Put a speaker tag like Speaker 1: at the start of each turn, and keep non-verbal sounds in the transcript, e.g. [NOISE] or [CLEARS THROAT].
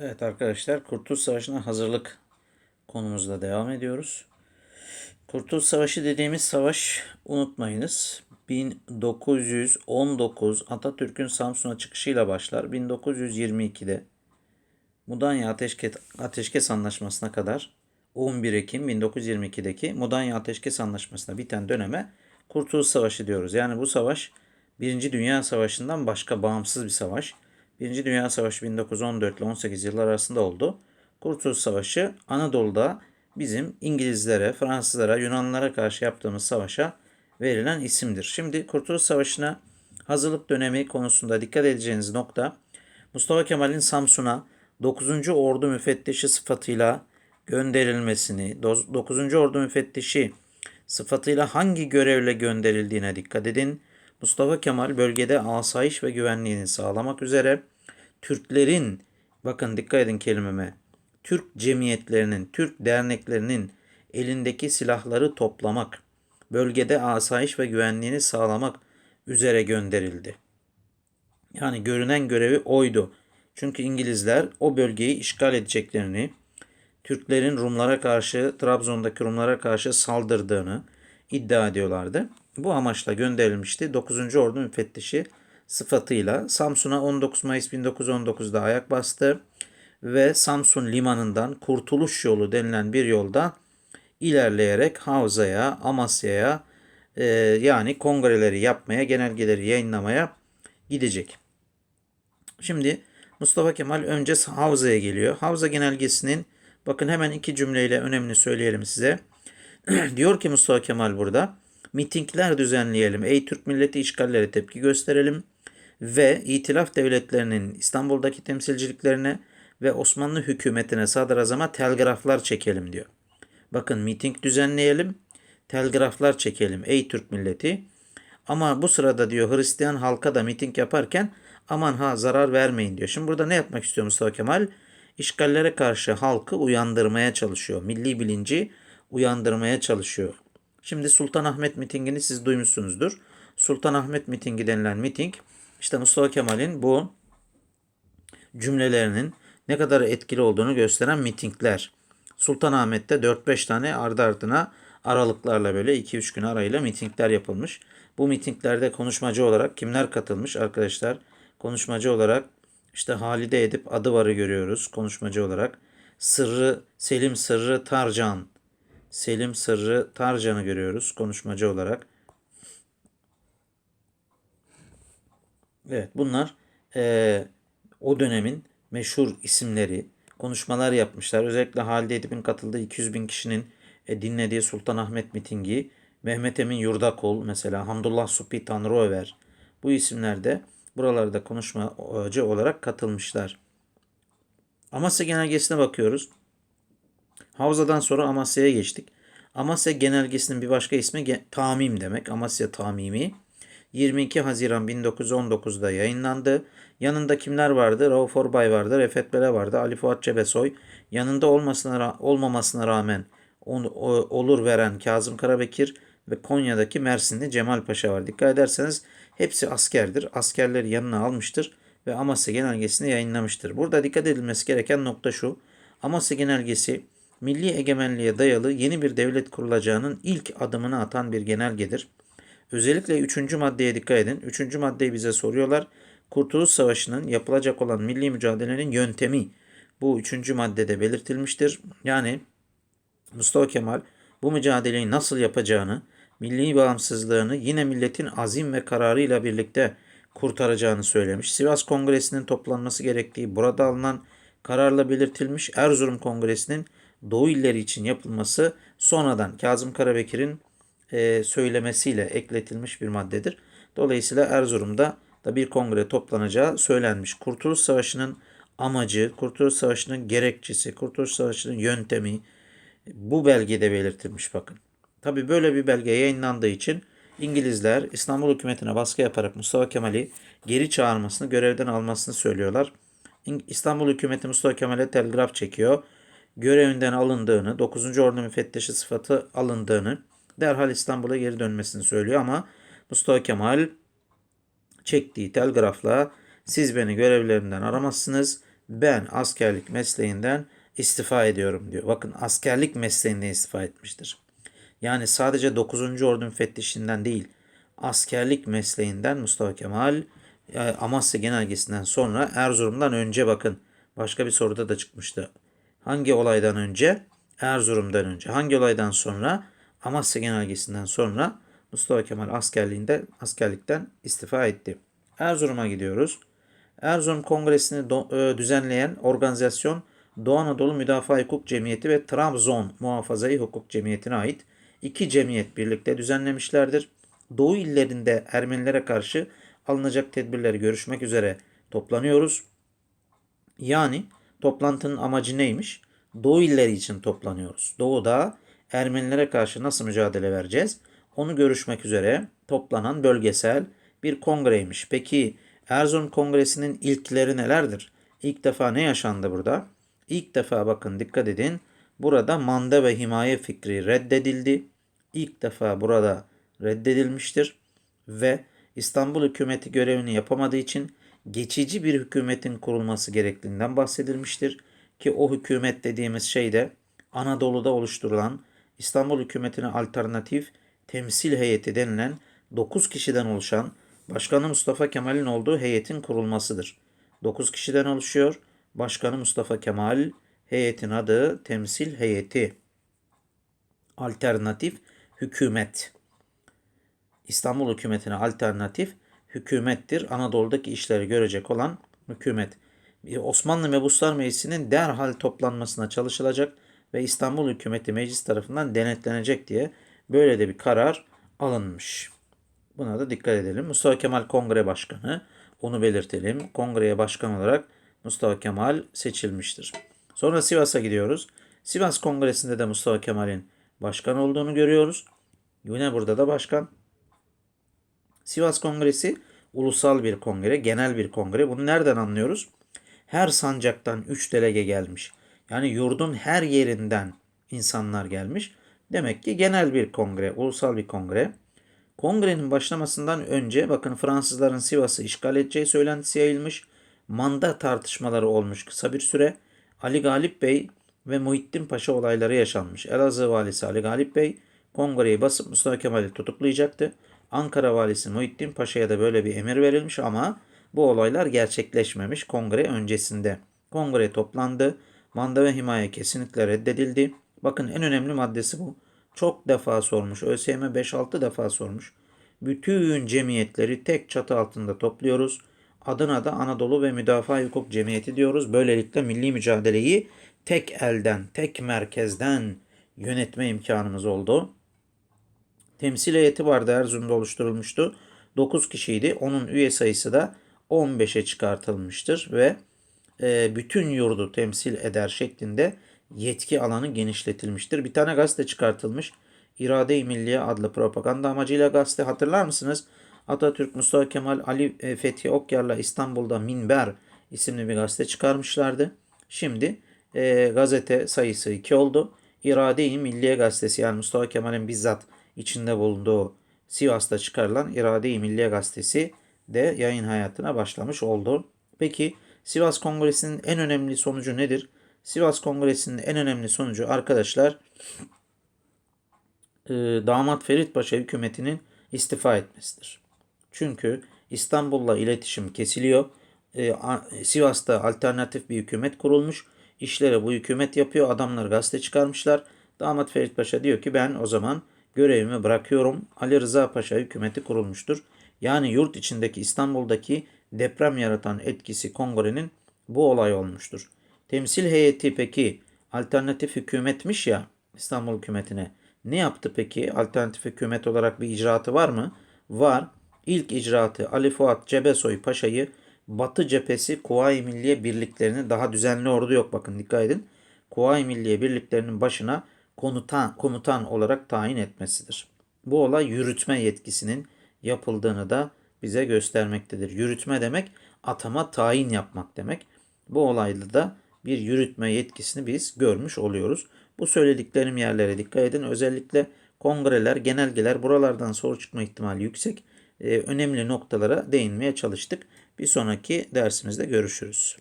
Speaker 1: Evet arkadaşlar Kurtuluş Savaşı'na hazırlık konumuzda devam ediyoruz. Kurtuluş Savaşı dediğimiz savaş unutmayınız 1919 Atatürk'ün Samsun'a çıkışıyla başlar. 1922'de Mudanya Ateşkes, Ateşkes Anlaşması'na kadar 11 Ekim 1922'deki Mudanya Ateşkes Anlaşması'na biten döneme Kurtuluş Savaşı diyoruz. Yani bu savaş Birinci Dünya Savaşı'ndan başka bağımsız bir savaş. Birinci Dünya Savaşı 1914 ile 18 yıllar arasında oldu. Kurtuluş Savaşı Anadolu'da bizim İngilizlere, Fransızlara, Yunanlılara karşı yaptığımız savaşa verilen isimdir. Şimdi Kurtuluş Savaşı'na hazırlık dönemi konusunda dikkat edeceğiniz nokta Mustafa Kemal'in Samsun'a 9. Ordu Müfettişi sıfatıyla gönderilmesini, 9. Ordu Müfettişi sıfatıyla hangi görevle gönderildiğine dikkat edin. Mustafa Kemal bölgede asayiş ve güvenliğini sağlamak üzere Türklerin, bakın dikkat edin kelimeme, Türk cemiyetlerinin, Türk derneklerinin elindeki silahları toplamak, bölgede asayiş ve güvenliğini sağlamak üzere gönderildi. Yani görünen görevi oydu. Çünkü İngilizler o bölgeyi işgal edeceklerini, Türklerin Rumlara karşı, Trabzon'daki Rumlara karşı saldırdığını iddia ediyorlardı. Bu amaçla gönderilmişti. 9. Ordu müfettişi sıfatıyla Samsun'a 19 Mayıs 1919'da ayak bastı ve Samsun limanından Kurtuluş Yolu denilen bir yolda ilerleyerek Havza'ya, Amasya'ya e, yani kongreleri yapmaya, genelgeleri yayınlamaya gidecek. Şimdi Mustafa Kemal önce Havza'ya geliyor. Havza genelgesinin bakın hemen iki cümleyle önemini söyleyelim size. [CLEARS THROAT] Diyor ki Mustafa Kemal burada mitingler düzenleyelim. Ey Türk milleti işgallere tepki gösterelim ve itilaf devletlerinin İstanbul'daki temsilciliklerine ve Osmanlı hükümetine sadrazama telgraflar çekelim diyor. Bakın miting düzenleyelim, telgraflar çekelim ey Türk milleti. Ama bu sırada diyor Hristiyan halka da miting yaparken aman ha zarar vermeyin diyor. Şimdi burada ne yapmak istiyor Mustafa Kemal? İşgallere karşı halkı uyandırmaya çalışıyor. Milli bilinci uyandırmaya çalışıyor. Şimdi Sultanahmet mitingini siz duymuşsunuzdur. Sultanahmet mitingi denilen miting işte Mustafa Kemal'in bu cümlelerinin ne kadar etkili olduğunu gösteren mitingler. Sultanahmet'te 4-5 tane ardı ardına aralıklarla böyle 2-3 gün arayla mitingler yapılmış. Bu mitinglerde konuşmacı olarak kimler katılmış arkadaşlar? Konuşmacı olarak işte Halide Edip Adıvar'ı görüyoruz konuşmacı olarak. Sırrı Selim Sırrı Tarcan Selim Sırrı Tarcan'ı görüyoruz konuşmacı olarak. Evet bunlar e, o dönemin meşhur isimleri. Konuşmalar yapmışlar. Özellikle Halide Edip'in katıldığı 200 bin kişinin e, dinlediği Sultanahmet mitingi. Mehmet Emin Yurdakol mesela Hamdullah Supi Tanrıöver. Bu isimler de buralarda konuşmacı olarak katılmışlar. Amasya Genelgesi'ne bakıyoruz. Havza'dan sonra Amasya'ya geçtik. Amasya Genelgesi'nin bir başka ismi Tamim demek. Amasya Tamimi. 22 Haziran 1919'da yayınlandı. Yanında kimler vardı? Rauf Orbay vardı, Refet Bele vardı, Ali Fuat Cebesoy. Yanında olmasına olmamasına rağmen olur veren Kazım Karabekir ve Konya'daki Mersinli Cemal Paşa var. Dikkat ederseniz hepsi askerdir. Askerleri yanına almıştır ve Amasya Genelgesi'ni yayınlamıştır. Burada dikkat edilmesi gereken nokta şu. Amasya Genelgesi milli egemenliğe dayalı yeni bir devlet kurulacağının ilk adımını atan bir genelgedir. Özellikle 3. maddeye dikkat edin. 3. maddeyi bize soruyorlar. Kurtuluş Savaşı'nın yapılacak olan milli mücadelenin yöntemi bu 3. maddede belirtilmiştir. Yani Mustafa Kemal bu mücadeleyi nasıl yapacağını, milli bağımsızlığını yine milletin azim ve kararıyla birlikte kurtaracağını söylemiş. Sivas Kongresi'nin toplanması gerektiği burada alınan kararla belirtilmiş. Erzurum Kongresi'nin Doğu illeri için yapılması sonradan Kazım Karabekir'in e, söylemesiyle ekletilmiş bir maddedir. Dolayısıyla Erzurum'da da bir kongre toplanacağı söylenmiş. Kurtuluş Savaşı'nın amacı, Kurtuluş Savaşı'nın gerekçesi, Kurtuluş Savaşı'nın yöntemi bu belgede belirtilmiş bakın. Tabi böyle bir belge yayınlandığı için İngilizler İstanbul hükümetine baskı yaparak Mustafa Kemal'i geri çağırmasını, görevden almasını söylüyorlar. İstanbul hükümeti Mustafa Kemal'e telgraf çekiyor. Görevinden alındığını, 9. Ordu müfettişi sıfatı alındığını, derhal İstanbul'a geri dönmesini söylüyor ama Mustafa Kemal çektiği telgrafla siz beni görevlerimden aramazsınız ben askerlik mesleğinden istifa ediyorum diyor. Bakın askerlik mesleğinden istifa etmiştir. Yani sadece 9. Ordu müfettişinden değil, askerlik mesleğinden Mustafa Kemal e, Amasya Genelgesi'nden sonra Erzurum'dan önce bakın başka bir soruda da çıkmıştı. Hangi olaydan önce? Erzurum'dan önce. Hangi olaydan sonra? Amasya Genelgesi'nden sonra Mustafa Kemal askerliğinde askerlikten istifa etti. Erzurum'a gidiyoruz. Erzurum Kongresi'ni e, düzenleyen organizasyon Doğu Anadolu Müdafaa Hukuk Cemiyeti ve Trabzon Muhafazayı Hukuk Cemiyeti'ne ait iki cemiyet birlikte düzenlemişlerdir. Doğu illerinde Ermenilere karşı alınacak tedbirleri görüşmek üzere toplanıyoruz. Yani toplantının amacı neymiş? Doğu illeri için toplanıyoruz. Doğuda Ermenilere karşı nasıl mücadele vereceğiz? Onu görüşmek üzere toplanan bölgesel bir kongreymiş. Peki Erzurum Kongresi'nin ilkleri nelerdir? İlk defa ne yaşandı burada? İlk defa bakın dikkat edin. Burada manda ve himaye fikri reddedildi. İlk defa burada reddedilmiştir ve İstanbul hükümeti görevini yapamadığı için geçici bir hükümetin kurulması gerektiğinden bahsedilmiştir. Ki o hükümet dediğimiz şey de Anadolu'da oluşturulan İstanbul hükümetine alternatif temsil heyeti denilen 9 kişiden oluşan Başkanı Mustafa Kemal'in olduğu heyetin kurulmasıdır. 9 kişiden oluşuyor. Başkanı Mustafa Kemal, heyetin adı temsil heyeti. Alternatif hükümet. İstanbul hükümetine alternatif hükümettir. Anadolu'daki işleri görecek olan hükümet. Osmanlı Mebuslar Meclisi'nin derhal toplanmasına çalışılacak ve İstanbul hükümeti meclis tarafından denetlenecek diye böyle de bir karar alınmış. Buna da dikkat edelim. Mustafa Kemal Kongre Başkanı. Onu belirtelim. Kongreye başkan olarak Mustafa Kemal seçilmiştir. Sonra Sivas'a gidiyoruz. Sivas Kongresi'nde de Mustafa Kemal'in başkan olduğunu görüyoruz. Yine burada da başkan. Sivas Kongresi ulusal bir kongre, genel bir kongre. Bunu nereden anlıyoruz? Her sancaktan 3 delege gelmiş. Yani yurdun her yerinden insanlar gelmiş. Demek ki genel bir kongre, ulusal bir kongre. Kongrenin başlamasından önce bakın Fransızların Sivas'ı işgal edeceği söylentisi yayılmış. Manda tartışmaları olmuş kısa bir süre. Ali Galip Bey ve Muhittin Paşa olayları yaşanmış. Elazığ valisi Ali Galip Bey kongreyi basıp Mustafa Kemal'i tutuklayacaktı. Ankara valisi Muhittin Paşa'ya da böyle bir emir verilmiş ama bu olaylar gerçekleşmemiş kongre öncesinde. Kongre toplandı. Manda ve himaye kesinlikle reddedildi. Bakın en önemli maddesi bu. Çok defa sormuş. ÖSYM 5-6 defa sormuş. Bütün cemiyetleri tek çatı altında topluyoruz. Adına da Anadolu ve Müdafaa Hukuk Cemiyeti diyoruz. Böylelikle milli mücadeleyi tek elden, tek merkezden yönetme imkanımız oldu. Temsil heyeti vardı Erzurum'da oluşturulmuştu. 9 kişiydi. Onun üye sayısı da 15'e çıkartılmıştır ve e, bütün yurdu temsil eder şeklinde yetki alanı genişletilmiştir. Bir tane gazete çıkartılmış. İrade-i Milliye adlı propaganda amacıyla gazete hatırlar mısınız? Atatürk, Mustafa Kemal, Ali e, Fethi Okyar'la İstanbul'da Minber isimli bir gazete çıkarmışlardı. Şimdi e, gazete sayısı 2 oldu. İrade-i Milliye gazetesi yani Mustafa Kemal'in bizzat içinde bulunduğu Sivas'ta çıkarılan İrade-i Milliye gazetesi de yayın hayatına başlamış oldu. Peki Sivas Kongresi'nin en önemli sonucu nedir? Sivas Kongresi'nin en önemli sonucu arkadaşlar e, damat Ferit Paşa hükümetinin istifa etmesidir. Çünkü İstanbul'la iletişim kesiliyor. E, Sivas'ta alternatif bir hükümet kurulmuş. İşleri bu hükümet yapıyor. Adamlar gazete çıkarmışlar. Damat Ferit Paşa diyor ki ben o zaman görevimi bırakıyorum. Ali Rıza Paşa hükümeti kurulmuştur. Yani yurt içindeki İstanbul'daki deprem yaratan etkisi kongrenin bu olay olmuştur. Temsil heyeti peki alternatif hükümetmiş ya İstanbul hükümetine. Ne yaptı peki? Alternatif hükümet olarak bir icraatı var mı? Var. İlk icraatı Ali Fuat Cebesoy Paşa'yı Batı cephesi Kuvayi Milliye birliklerini daha düzenli ordu yok bakın dikkat edin. Kuvayi Milliye birliklerinin başına komutan, komutan olarak tayin etmesidir. Bu olay yürütme yetkisinin yapıldığını da bize göstermektedir. Yürütme demek atama tayin yapmak demek. Bu olayda da bir yürütme yetkisini biz görmüş oluyoruz. Bu söylediklerim yerlere dikkat edin. Özellikle kongreler, genelgeler buralardan soru çıkma ihtimali yüksek. Ee, önemli noktalara değinmeye çalıştık. Bir sonraki dersimizde görüşürüz.